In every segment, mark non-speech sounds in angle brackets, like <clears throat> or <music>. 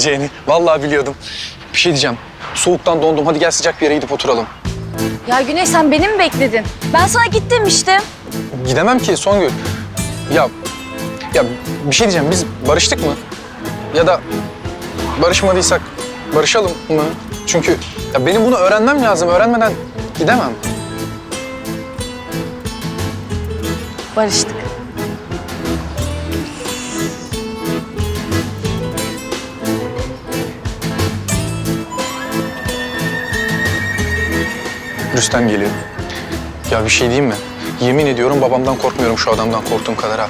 söyleyeceğini. Vallahi biliyordum. Bir şey diyeceğim. Soğuktan dondum. Hadi gel sıcak bir yere gidip oturalım. Ya Güney sen beni mi bekledin? Ben sana git demiştim. Gidemem ki Songül. Ya, ya bir şey diyeceğim. Biz barıştık mı? Ya da barışmadıysak barışalım mı? Çünkü ya benim bunu öğrenmem lazım. Öğrenmeden gidemem. Barıştık. Rüstem geliyor. Ya bir şey diyeyim mi? Yemin ediyorum babamdan korkmuyorum şu adamdan korktuğum kadar ha.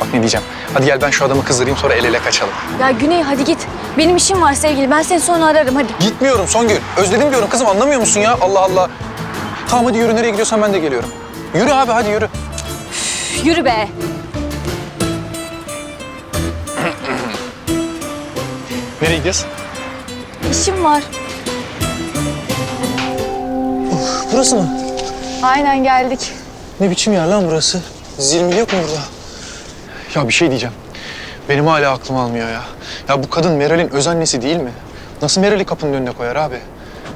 Bak ne diyeceğim. Hadi gel ben şu adamı kızdırayım sonra el ele kaçalım. Ya Güney hadi git. Benim işim var sevgili. Ben seni sonra ararım hadi. Gitmiyorum Songül. Özledim diyorum kızım anlamıyor musun ya? Allah Allah. Tamam hadi yürü nereye gidiyorsan ben de geliyorum. Yürü abi hadi yürü. Üf, Yürü be. <clears throat> Nereye gidiyoruz? İşim var. Burası mı? Aynen geldik. Ne biçim yer lan burası? Zilmil yok mu burada? Ya bir şey diyeceğim. Benim hala aklım almıyor ya. Ya bu kadın Meral'in öz annesi değil mi? Nasıl Meral'i kapının önüne koyar abi?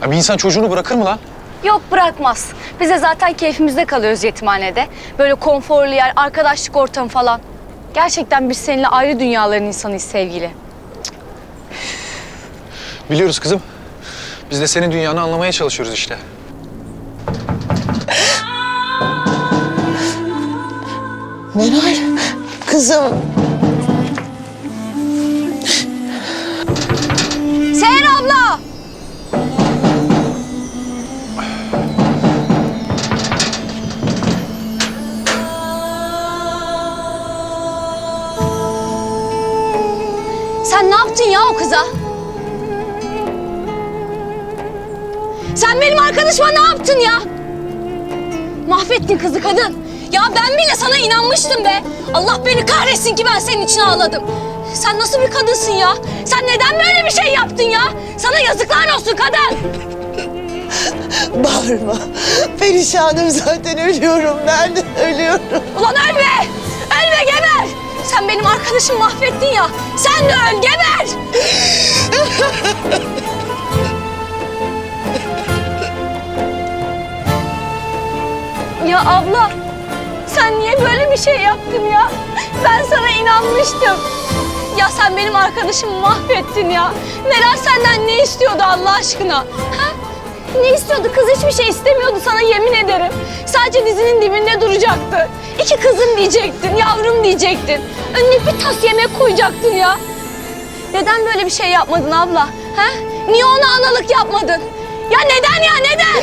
Ya bir insan çocuğunu bırakır mı lan? Yok bırakmaz. Biz de zaten keyfimizde kalıyoruz yetimhanede. Böyle konforlu yer, arkadaşlık ortamı falan. Gerçekten biz seninle ayrı dünyaların insanıyız sevgili. Biliyoruz kızım. Biz de senin dünyanı anlamaya çalışıyoruz işte. Meral, kızım. Seher abla! Sen ne yaptın ya o kıza? Sen benim arkadaşıma ne yaptın ya? Mahvettin kızı kadın. Ya ben bile sana inanmıştım be. Allah beni kahretsin ki ben senin için ağladım. Sen nasıl bir kadınsın ya? Sen neden böyle bir şey yaptın ya? Sana yazıklar olsun kadın. <laughs> Bağırma. Perişanım zaten ölüyorum ben. Ölüyorum. Ulan ölme! Ölme geber! Sen benim arkadaşımı mahvettin ya. Sen de öl geber! <laughs> ya abla sen niye böyle bir şey yaptın ya? Ben sana inanmıştım. Ya sen benim arkadaşımı mahvettin ya. Meral senden ne istiyordu Allah aşkına? Ha? Ne istiyordu? Kız hiçbir şey istemiyordu sana yemin ederim. Sadece dizinin dibinde duracaktı. İki kızım diyecektin, yavrum diyecektin. Önüne bir tas yemek koyacaktın ya. Neden böyle bir şey yapmadın abla? Ha? Niye ona analık yapmadın? Ya neden ya neden?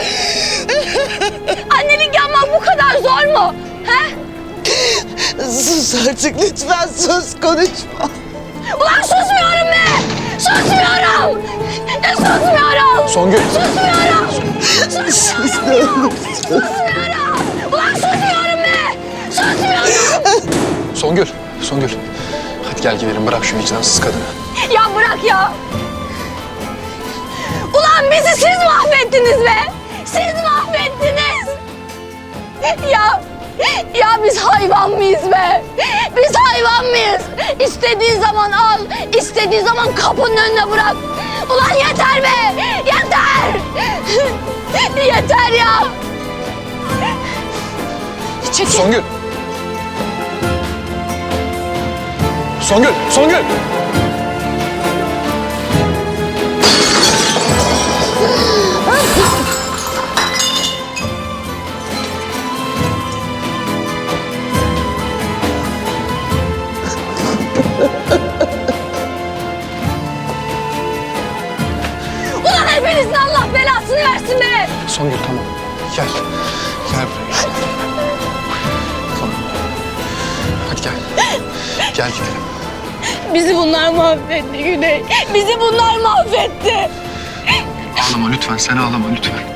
Artık lütfen sus konuşma. Ulan susmuyorum be! Susmuyorum! Ya susmuyorum! Songül. Susmuyorum! Sus ne olursun. Susmuyorum! Ulan susmuyorum be! Susmuyorum! Songül. Songül. Hadi gel gidelim bırak şu vicdansız kadını. Ya bırak ya! Ulan bizi siz mahvettiniz be! Siz mahvettiniz! Ya, ya biz hayvan mıyız be? Biz hayvan mıyız? İstediğin zaman al, istediğin zaman kapının önüne bırak. Ulan yeter be! Yeter! <laughs> yeter ya! Çekil. Songül. Songül. Songül. Hepinizin Allah belasını versin be! Songül tamam. Gel. Gel buraya. Tamam. Hadi gel. Gel gidelim. Bizi bunlar mahvetti Güney. Bizi bunlar mahvetti. Ağlama lütfen. Sen ağlama lütfen.